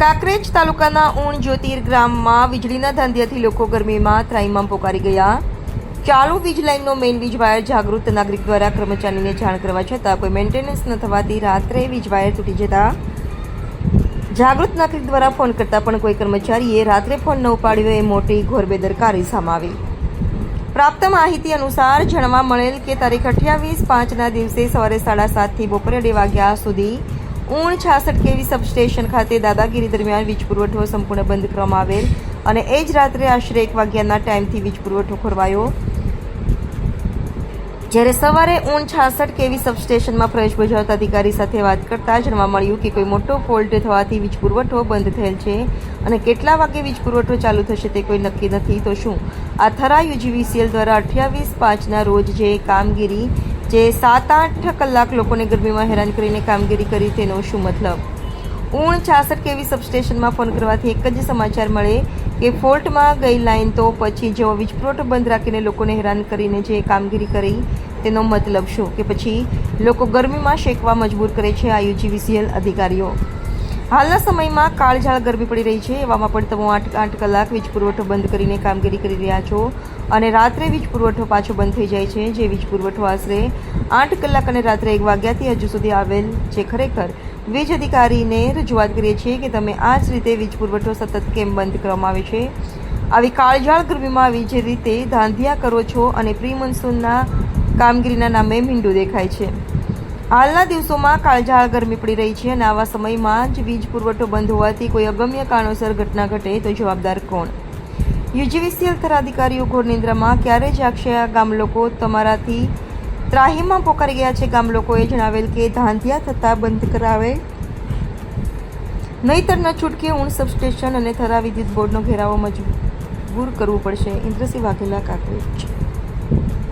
કાંકરેજ તાલુકાના ઊણ જ્યોતિર ગ્રામમાં વીજળીના ધાંધિયાથી લોકો ગરમીમાં ત્રાહિમામ પોકારી ગયા. ચાલુ વીજ લાઇનનો મેઇન વીજ વાયર જાગૃત નાગરિક દ્વારા કર્મચારીને જાણ કરવા છતાં કોઈ મેન્ટેનન્સ ન થવાથી રાત્રે વીજ વાયર તૂટી જતા જાગૃત નાગરિક દ્વારા ફોન કરતા પણ કોઈ કર્મચારીએ રાત્રે ફોન ન ઉપાડ્યો એ મોટી ઘોર બેદરકારી સામે પ્રાપ્ત માહિતી અનુસાર જાણવા મળેલ કે તારીખ અઠ્યાવીસ પાંચના દિવસે સવારે સાડા સાતથી બપોરે અઢી વાગ્યા સુધી ઊણ છાસઠ કેવી સબસ્ટેશન ખાતે દાદાગીરી દરમિયાન વીજ પુરવઠો સંપૂર્ણ બંધ કરવામાં આવેલ અને એ જ રાત્રે આશરે એક વાગ્યાના ટાઈમથી વીજ પુરવઠો ખોરવાયો. જ્યારે સવારે ઊણ છાસઠ કેવી સબસ્ટેશનમાં ફરજ બજાવતા અધિકારી સાથે વાત કરતા જાણવા મળ્યું કે કોઈ મોટો ફોલ્ટ થવાથી વીજ પુરવઠો બંધ થયેલ છે અને કેટલા વાગે વીજ પુરવઠો ચાલુ થશે તે કોઈ નક્કી નથી, તો શું? આ થરા યુજીવીસીએલ દ્વારા અઠ્યાવીસ પાંચના રોજ જે કામગીરી જે સાત આઠ કલાક લોકોને ગરમીમાં હેરાન કરીને કામગીરી કરી તેનો શું મતલબ? ઊણ છાસઠ કેવી સબસ્ટેશનમાં ફોન કરવાથી એક જ સમાચાર મળે કે ફોલ્ટમાં ગઈ લાઈન તો પછી જેઓ વીજપુરવઠો બંધ રાખીને લોકોને હેરાન કરીને જે કામગીરી કરી, તેનો મતલબ શું? કે પછી લોકો ગરમીમાં શેકવા મજબૂર કરે છે આ યુજીવીસીએલ અધિકારીઓ. હાલના સમયમાં કાળઝાળ ગરમી પડી રહી છે, એવામાં પણ તમે આઠ આઠ કલાક વીજ પુરવઠો બંધ કરીને કામગીરી કરી રહ્યા છો. અને રાત્રે વીજ પુરવઠો પાછો બંધ થઈ જાય છે, જે વીજ પુરવઠો આશરે આઠ કલાક અને રાત્રે એક વાગ્યાથી હજુ સુધી આવેલ છે. ખરેખર, વીજ અધિકારીને રજૂઆત કરીએ છીએ કે તમે આ જ રીતે વીજ પુરવઠો સતત કેમ બંધ કરવામાં આવે છે? આવી કાળઝાળ ગરમીમાં આવી જે રીતે ધાંધિયા કરો છો અને પ્રી મોન્સૂનના કામગીરીના નામે મીંડું દેખાય છે. હાલના દિવસોમાં કાળઝાળ ગરમી પડી રહી છે અને આવા સમયમાં જ વીજ પુરવઠો બંધ હોવાથી કોઈ અગમ્ય કારણોસર ઘટના ઘટે તો જવાબદાર કોણ? યુજીવીસીએલ અધિકારીઓ ઘોર નિંદ્રામાં ક્યારે જાગશે આ ગામ લોકો તમારાથી ત્રાહીમાં પોકારી ગયા છે. ગામ લોકોએ જણાવેલ કે ધાંધિયા થતાં બંધ કરાવે. નહીતર છૂટકે ઊણ સબસ્ટેશન અને થરા વિદ્યુત બોર્ડનો ઘેરાવો મજબૂર કરવું પડશે. ઇન્દ્રસિંહ વાઘેલા કાંકરેજ